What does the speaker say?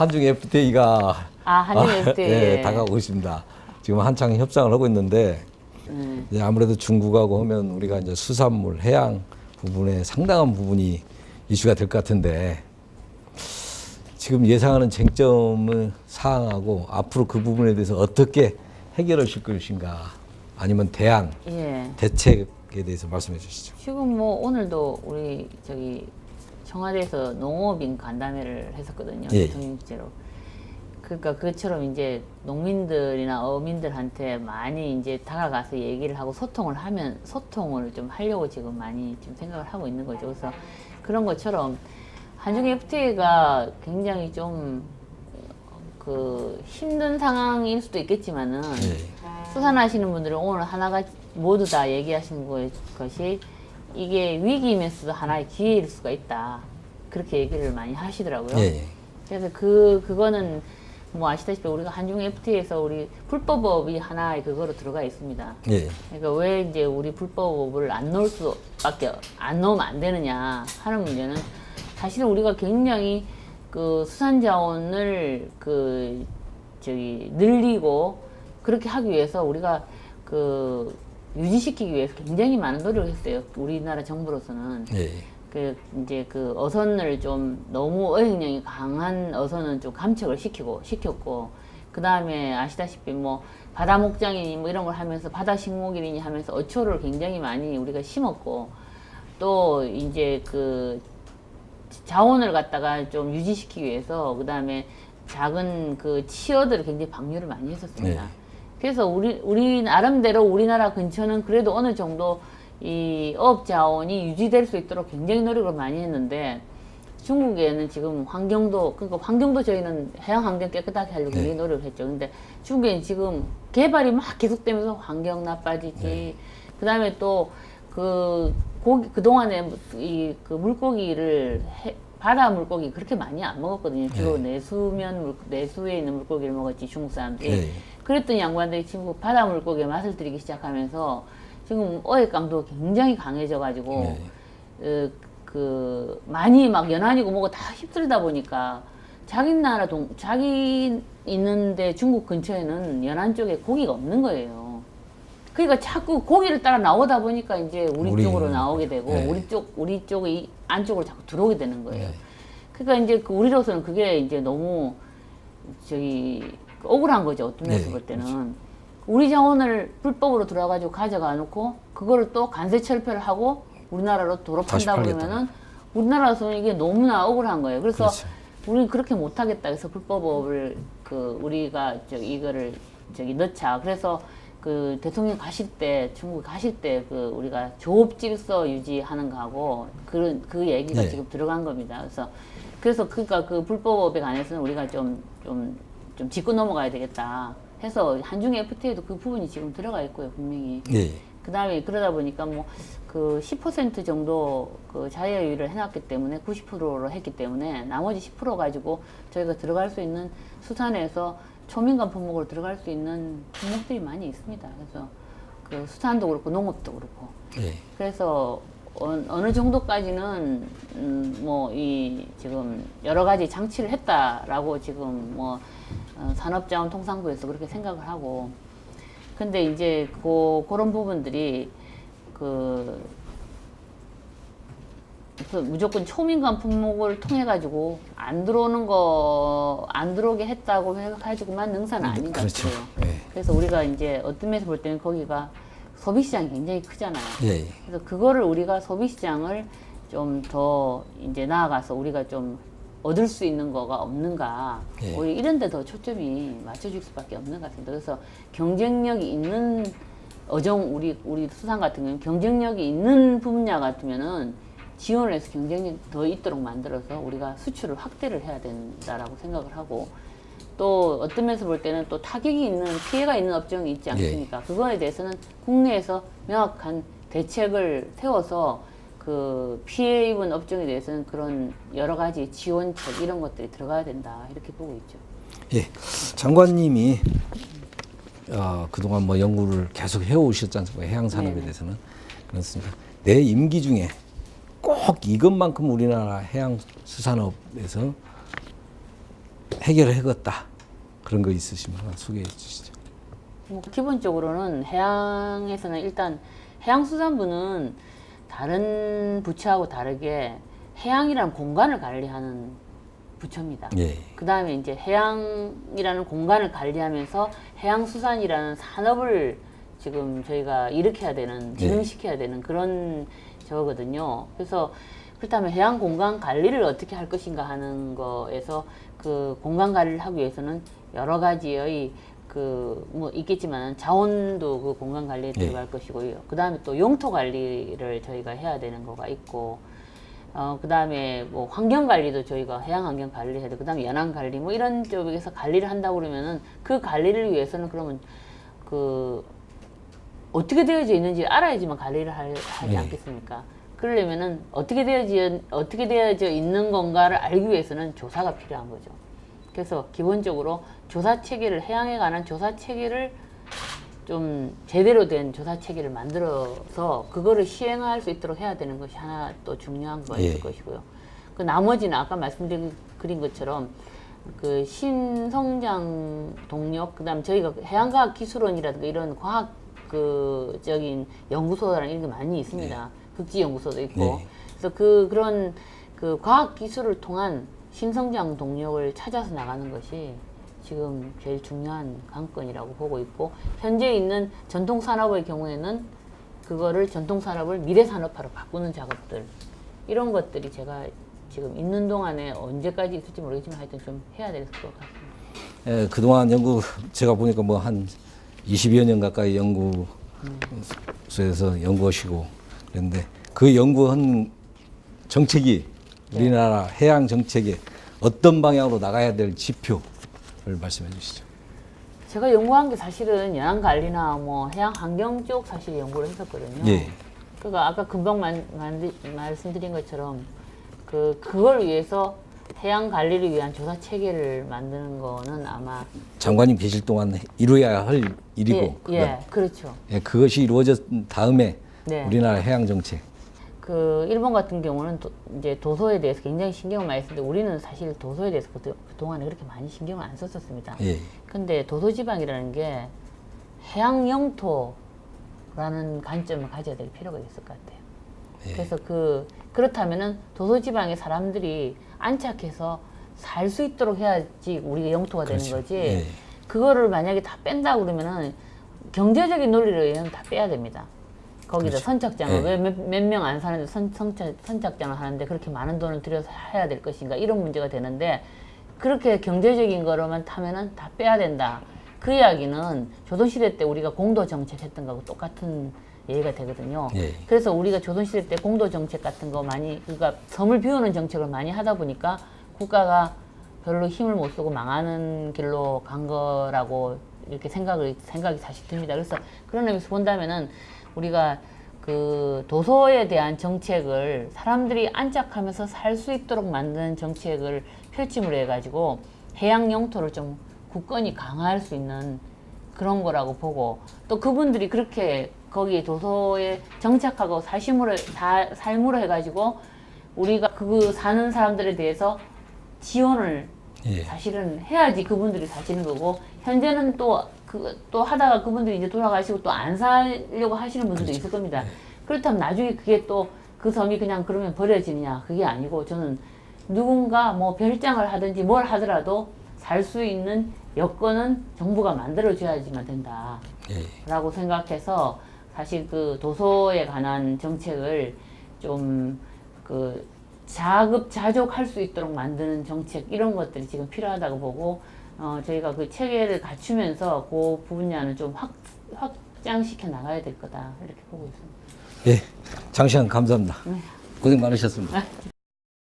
한중 FTA가 아, 한중 FTA. 네, 다가오고 있습니다. 지금 한창 협상을 하고 있는데 음, 이제 아무래도 중국하고 하면 우리가 이제 수산물, 해양 부분에 상당한 부분이 이슈가 될 것 같은데 지금 예상하는 쟁점을 사항하고 앞으로 그 부분에 대해서 어떻게 해결하실 것인가 아니면 대안, 예. 대책에 대해서 말씀해 주시죠. 지금 뭐 오늘도 우리 저기 청와대에서 농업인 간담회를 했었거든요. 예. 대통령제로. 그러니까 그처럼 이제 농민들이나 어민들한테 많이 이제 다가가서 얘기를 하고 소통을 하면 소통을 좀 하려고 지금 많이 좀 생각을 하고 있는 거죠. 그래서 그런 것처럼 한중 FTA가 굉장히 좀 그 힘든 상황일 수도 있겠지만은 예. 수산하시는 분들은 오늘 하나가 모두 다 얘기하시는 거- 것이 이게 위기이면서도 하나의 기회일 수가 있다. 그렇게 얘기를 많이 하시더라고요. 예, 예. 그래서 그 그거는 뭐 아시다시피 우리가 한중 FTA에서 우리 불법업이 하나의 그거로 들어가 있습니다. 예. 그러니까 왜 이제 우리 불법업을 안 넣을 수밖에 안 넣으면 안 되느냐 하는 문제는 사실은 우리가 굉장히 그 수산 자원을 그 저기 늘리고 그렇게 하기 위해서 우리가 그 유지시키기 위해서 굉장히 많은 노력을 했어요. 우리나라 정부로서는. 예. 그 이제 그 어선을 좀 너무 어획량이 강한 어선은 좀 감척을 시키고 시켰고 그 다음에 아시다시피 뭐 바다 목장이니 뭐 이런 걸 하면서 바다 식목일이니 하면서 어초를 굉장히 많이 우리가 심었고 또 이제 그 자원을 갖다가 좀 유지시키기 위해서 그 다음에 작은 그 치어들을 굉장히 방류를 많이 했었습니다. 네. 그래서 우리 우리 나름대로 우리나라 근처는 그래도 어느 정도 이 어업 자원이 유지될 수 있도록 굉장히 노력을 많이 했는데 중국에는 지금 환경도 그러니까 환경도 저희는 해양 환경 깨끗하게 하려고 굉장히 노력을 했죠. 근데 중국에는 지금 개발이 막 계속되면서 환경 나빠지지. 그다음에 또 그 고기 그 동안에 이 그 물고기를 해, 바다 물고기 그렇게 많이 안 먹었거든요. 주로 내수면 물, 내수에 있는 물고기를 먹었지 중국 사람들이. 네. 그랬더니 양반들이 지금 바다 물고기에 맛을 들이기 시작하면서 지금 어획감도 굉장히 강해져가지고 네. 어, 그 많이 막 연안이고 뭐고 다 휩쓸다 보니까 자기 나라 동 자기 있는데 중국 근처에는 연안 쪽에 고기가 없는 거예요. 그러니까 자꾸 고기를 따라 나오다 보니까 이제 우리, 우리, 쪽으로 나오게 되고 네. 우리 쪽 우리 쪽이 안쪽으로 자꾸 들어오게 되는 거예요. 네. 그러니까 이제 그 우리로서는 그게 이제 너무 저기 억울한 거죠. 어떤 면에서 네, 볼 때는 우리 자원을 불법으로 들어가지고 가져가 놓고 그거를 또 관세 철폐를 하고 우리나라로 도로 판다. 그러면은 우리나라에서는 이게 너무나 억울한 거예요. 그래서 그렇죠. 우리는 그렇게 못하겠다. 그래서 불법업을 그 우리가 저 이거를 저기 넣자. 그래서 그 대통령 가실 때 중국 가실 때 그 우리가 조업 질서 유지하는 거하고 그런 그 얘기가 네. 지금 들어간 겁니다. 그래서 그래서 그니까 그 불법업에 관해서는 우리가 좀좀 좀 짚고 넘어가야 되겠다. 해서 한중 FTA도 그 부분이 지금 들어가 있고요, 분명히. 예. 그 다음에 그러다 보니까 뭐 그 10% 정도 그 자유유를 해놨기 때문에 90%로 했기 때문에 나머지 10% 가지고 저희가 들어갈 수 있는 수산에서 초민간 품목으로 들어갈 수 있는 품목들이 많이 있습니다. 그래서 그 수산도 그렇고 농업도 그렇고 예. 그래서 어, 어느 정도까지는 음, 뭐 이 지금 여러 가지 장치를 했다라고 지금 뭐 어, 산업자원통상부에서 그렇게 생각을 하고 근데 이제 그 그런 부분들이 그 그래서 무조건 초민간 품목을 통해 가지고 안 들어오는 거 안 들어오게 했다고 해가지고만 능사는 아닌 것 그렇죠. 같아요. 예. 그래서 우리가 이제 어떤 면에서 볼 때는 거기가 소비 시장이 굉장히 크잖아요. 예. 예. 그래서 그거를 우리가 소비 시장을 좀 더 이제 나아가서 우리가 좀 얻을 수 있는 거가 없는가. 예. 우리 이런 데 더 초점이 맞춰질 수밖에 없는 것 같습니다. 그래서 경쟁력이 있는 어종 우리 우리 수산 같은 경우는 경쟁력이 있는 분야 같으면은 지원을 해서 경쟁력 더 있도록 만들어서 우리가 수출을 확대를 해야 된다라고 생각을 하고 또 어떤 면에서 볼 때는 또 타격이 있는 피해가 있는 업종이 있지 않습니까? 그거에 대해서는 국내에서 명확한 대책을 세워서 그 피해 입은 업종에 대해서는 그런 여러 가지 지원책 이런 것들이 들어가야 된다 이렇게 보고 있죠. 예. 장관님이 어, 그동안 뭐 연구를 계속 해오셨지 않습니까? 해양 산업에 네네. 대해서는. 그렇습니다. 내 임기 중에 꼭 이것만큼 우리나라 해양 수산업에서 해결을 해겠다 그런 거 있으시면 하나 소개해 주시죠. 뭐 기본적으로는 해양에서는 일단 해양수산부는 다른 부처하고 다르게 해양이라는 공간을 관리하는 부처입니다. 예. 그 다음에 이제 해양이라는 공간을 관리하면서 해양수산이라는 산업을 지금 저희가 일으켜야 되는, 진흥시켜야 되는 그런 저거거든요. 그래서 그렇다면 해양 공간 관리를 어떻게 할 것인가 하는 거에서 그 공간 관리를 하기 위해서는 여러 가지의 그 뭐 있겠지만 자원도 그 공간 관리에 예. 들어갈 것이고요. 그 다음에 또 용토 관리를 저희가 해야 되는 거가 있고 어, 그 다음에 뭐 환경 관리도 저희가 해양 환경 관리 해야 돼. 그 다음에 연안 관리 뭐 이런 쪽에서 관리를 한다고 그러면은 그 관리를 위해서는 그러면 그 어떻게 되어져 있는지 알아야지만 관리를 할, 하지 네. 않겠습니까? 그러려면은 어떻게 되어져 어떻게 되어져 있는 건가를 알기 위해서는 조사가 필요한 거죠. 그래서 기본적으로 조사 체계를 해양에 관한 조사 체계를 좀 제대로 된 조사 체계를 만들어서 그거를 시행할 수 있도록 해야 되는 것이 하나 또 중요한 거 있을 예. 것이고요. 그 나머지는 아까 말씀드린 것처럼 그 신성장 동력 그다음 저희가 해양과학 기술원이라든가 이런 과학 그적인 연구소라는 이런 게 많이 있습니다. 극지 연구소도 있고 네. 그래서 그 그런 그 과학 기술을 통한 신성장 동력을 찾아서 나가는 것이 지금 제일 중요한 관건이라고 보고 있고 현재 있는 전통 산업의 경우에는 그거를 전통 산업을 미래 산업화로 바꾸는 작업들 이런 것들이 제가 지금 있는 동안에 언제까지 있을지 모르겠지만 하여튼 좀 해야 될 것 같습니다. 예, 그동안 연구 제가 보니까 뭐 한 20여 년 가까이 연구소에서 연구하시고 그런데 그 연구한 정책이 우리나라 해양 정책에 어떤 방향으로 나가야 될 지표를 말씀해 주시죠. 제가 연구한 게 사실은 연안 관리나 뭐 해양 환경 쪽 사실 연구를 했었거든요. 예. 그러니까 아까 금방 만, 만, 말씀드린 것처럼 그 그걸 위해서 해양 관리를 위한 조사 체계를 만드는 거는 아마 장관님 계실 동안 이루어야 할 일이고 예, 예 그렇죠. 예, 그것이 이루어졌 다음에 네. 우리나라 해양 정책 그 일본 같은 경우는 도, 이제 도서에 대해서 굉장히 신경을 많이 쓰는데 우리는 사실 도서에 대해서 그, 그동안에 그렇게 많이 신경을 안 썼었습니다. 예. 근데 도서지방이라는 게 해양 영토라는 관점을 가져야 될 필요가 있을 것 같아요. 예. 그래서 그 그렇다면은 도서지방의 사람들이 안착해서 살 수 있도록 해야지 우리가 영토가 그렇죠. 되는 거지. 예. 그거를 만약에 다 뺀다 그러면은 경제적인 논리를 의하면 다 빼야 됩니다. 거기다 그렇죠. 선착장을 예. 왜몇 명 안 사는데 선, 선착, 선착장을 하는데 그렇게 많은 돈을 들여서 해야 될 것인가 이런 문제가 되는데 그렇게 경제적인 거로만 타면은 다 빼야 된다. 그 이야기는 조선시대 때 우리가 공도 정책 했던 거하고 똑같은 얘기가 되거든요. 예. 그래서 우리가 조선시대 때 공도 정책 같은 거 많이 그러니까 섬을 비우는 정책을 많이 하다 보니까 국가가 별로 힘을 못 쓰고 망하는 길로 간 거라고 이렇게 생각을 생각이 사실 듭니다. 그래서 그런 의미에서 본다면은 우리가 그 도서에 대한 정책을 사람들이 안착하면서 살 수 있도록 만드는 정책을 펼침으로 해가지고 해양 영토를 좀 굳건히 강화할 수 있는 그런 거라고 보고 또 그분들이 그렇게 거기 도서에 정착하고 사심으로 사, 삶으로 해가지고 우리가 그 사는 사람들에 대해서 지원을 예. 사실은 해야지 그분들이 사시는 거고 현재는 또 그 또 하다가 그분들이 이제 돌아가시고 또 안 살려고 하시는 분들도 있을 겁니다. 그렇다면 나중에 그게 또그 섬이 그냥 그러면 버려지느냐 그게 아니고 저는 누군가 뭐 별장을 하든지 뭘 하더라도 살 수 있는 여건은 정부가 만들어 줘야지만 된다. 예. 라고 생각해서 사실 그 도서에 관한 정책을 좀 그 자급자족할 수 있도록 만드는 정책 이런 것들이 지금 필요하다고 보고 어 저희가 그 체계를 갖추면서 그 분야는 좀 확, 확장시켜 나가야 될 거다 이렇게 보고 있습니다. 예. 장시간 감사합니다. 고생 많으셨습니다.